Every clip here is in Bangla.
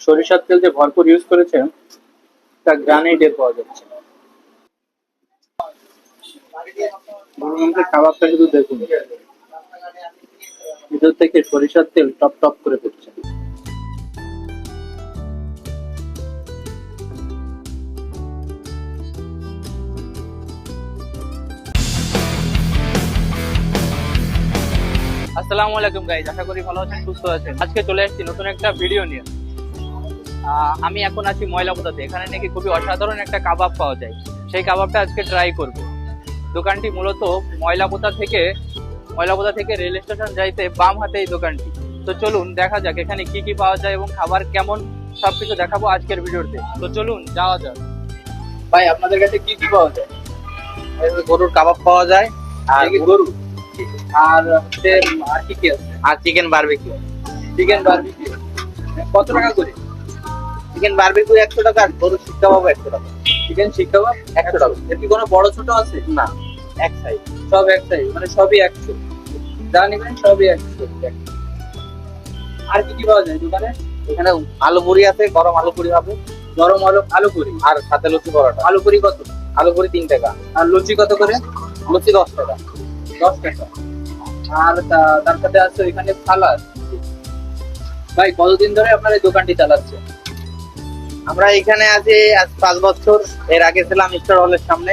সরিষার তেল যে ভরপুর ইউজ করেছে তা গ্রানেই টের পাওয়া যাচ্ছে। কাবাবটা শুধু দেখুন। ভিতর থেকে সরিষার তেল টপ টপ করে পড়ছে। আসসালামু আলাইকুম গাইজ আশা করি ভালো আছেন সুস্থ আছেন। আজকে চলে এসেছি নতুন একটা ভিডিও নিয়ে। আহ, আমি এখন আছি ময়লাপোতাতে এখানে নাকি খুবই অসাধারণ একটা কাবাব পাওয়া যায়। সেই কাবাবটা আজকে ট্রাই করব। দোকানটি মূলত ময়লাপোতা থেকে ময়লাপোতা থেকে রেল স্টেশন যাইতে বাম হাতে এই দোকানটি। তো চলুন দেখা যাক এখানে কি কি পাওয়া যায় এবং খাবার কেমন সবকিছু দেখাবো আজকের ভিডিওতে। তো চলুন যাওয়া যাক। ভাই আপনাদের কাছে কি কি পাওয়া যায়? গরুর কাবাব পাওয়া যায় আর গরু। আর হচ্ছে আর কি কি আছে? আর চিকেন বারবিকিউ চিকেন বারবিকিউ কত টাকা করে? চিকেন বারবিকিউ একশো টাকা আর গরুর শিক কাবাব একশো টাকা। চিকেন শিক কাবাব একশো টাকা। এর কি কোনো বড় ছোট আছে? না এক সাইজ সব এক সাইজ মানে সবই একশো। যা নেবেন সবই একশো। আর কি কি পাওয়া যায় দোকানে? এখানে আলু পুরি আছে গরম আলু পুরি হবে। গরম আলু আলু পুরি। আর সাথে লুচি পরোটা। আলু পুরি কত? আলু পুরি তিন টাকা। আর লুচি কত করে? লুচি দশ টাকা। দশ টাকা। আর তার সাথে আছে এখানে সালাদ। ভাই কতদিন ধরে আপনার এই দোকানটি চালাচ্ছে আমরা এখানে আছি আজ পাঁচ বছর। এর আগে ছিলাম স্টার হলের সামনে।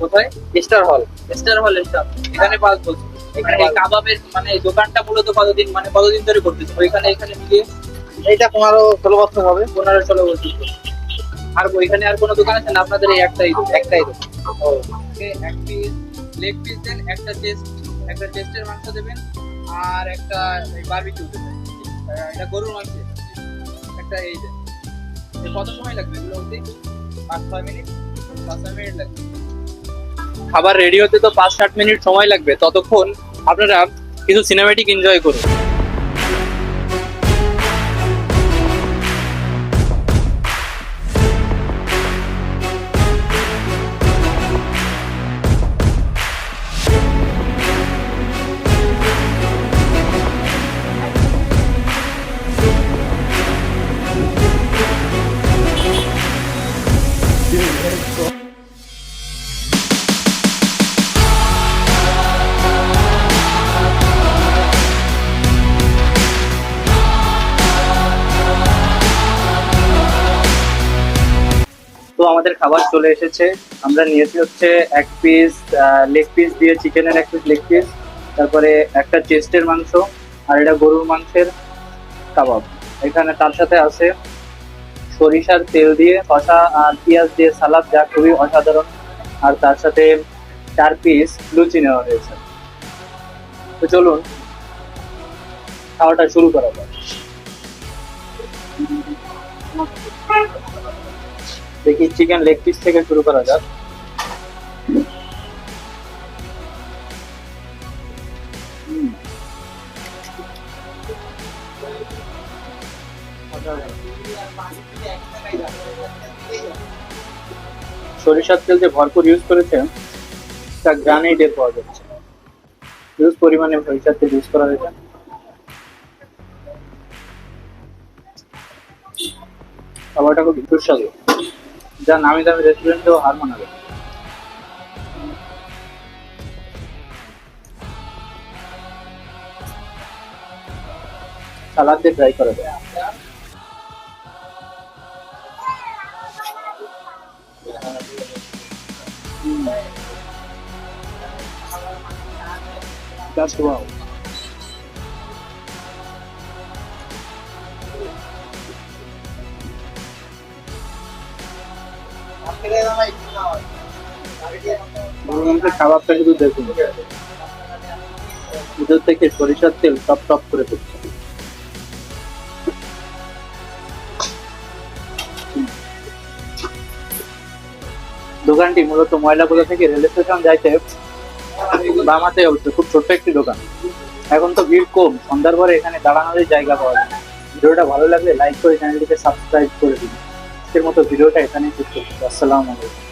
কোথায়? স্টার হল। স্টার হল স্টার। এখানে পাঁচ বছর। এখানে এই কাবাবের মানে দোকানটা মূলত কতদিন মানে কতদিন ধরে করতেছে ওইখানে এখানে মিলিয়ে এইটা পনেরো ষোলো বছর হবে। পনেরো ষোলো বছর। আর ওইখানে আর কোনো দোকান আছে না? আপনাদের এই একটাই দোকান? একটাই। ওকে, এক পিস লেগ পিস দেন একটা চেস্ট একটা চেস্টের মাংস দেবেন আর একটা বারবিকিউ দেবেন। এটা গরুর মাংস। একটা এই দেন। কত সময় লাগবে এগুলো হতে পাঁচ ছয় মিনিট? পাঁচ ছয় মিনিট লাগবে। খাবার রেডি হতে তো পাঁচ ষাট মিনিট সময় লাগবে। ততক্ষণ আপনারা কিছু সিনেমেটিক এনজয় করুন। তো আমাদের খাবার চলে এসেছে। আমরা নিয়েছি হচ্ছে এক পিস লেগ পিস দিয়ে চিকেনের এক পিস লেগ পিস তারপরে একটা চেস্টের মাংস, আর এটা গরুর মাংসের কাবাব। এখানে তার সাথে আছে সরিষার তেল দিয়ে কষা আর পেঁয়াজ দিয়ে সালাদ, যা খুবই অসাধারণ। আর তার সাথে চার পিস লুচি নেওয়া হয়েছে। তো চলুন, খাওয়াটা শুরু করা যাক। দেখি চিকেন লেগ পিস থেকে শুরু করা যাক। সরিষার তেল যে ভরপুর ইউজ করেছে তা গ্রানেই টের পাওয়া যাচ্ছে। ইউজ পরিমাণে সরিষার তেল ইউজ করা হয়েছে। খাবারটা খুব সুস্বাদু যা নামি দামি রেস্টুরেন্টেও হার মানাবে সালাদ দিয়ে ট্রাই করা যায় That's wow. মাংসের শুধু দেখুন ভিতর থেকে সরিষার তেল টপ টপ করে পড়ছে দোকানটি মূলত ময়লাগুলো থেকে রেল স্টেশন যাইতে বামাতে অবশ্য খুব ছোট্ট একটি দোকান। এখন তো ভিড় কম, সন্ধ্যার পরে এখানে দাঁড়ানোর জায়গা পাওয়া যায়। ভিডিওটা ভালো লাগলে লাইক করে চ্যানেলটিকে সাবস্ক্রাইব করে দিন। আজকের মতো ভিডিওটা এখানেই শেষ করছি। আসসালামু আলাইকুম।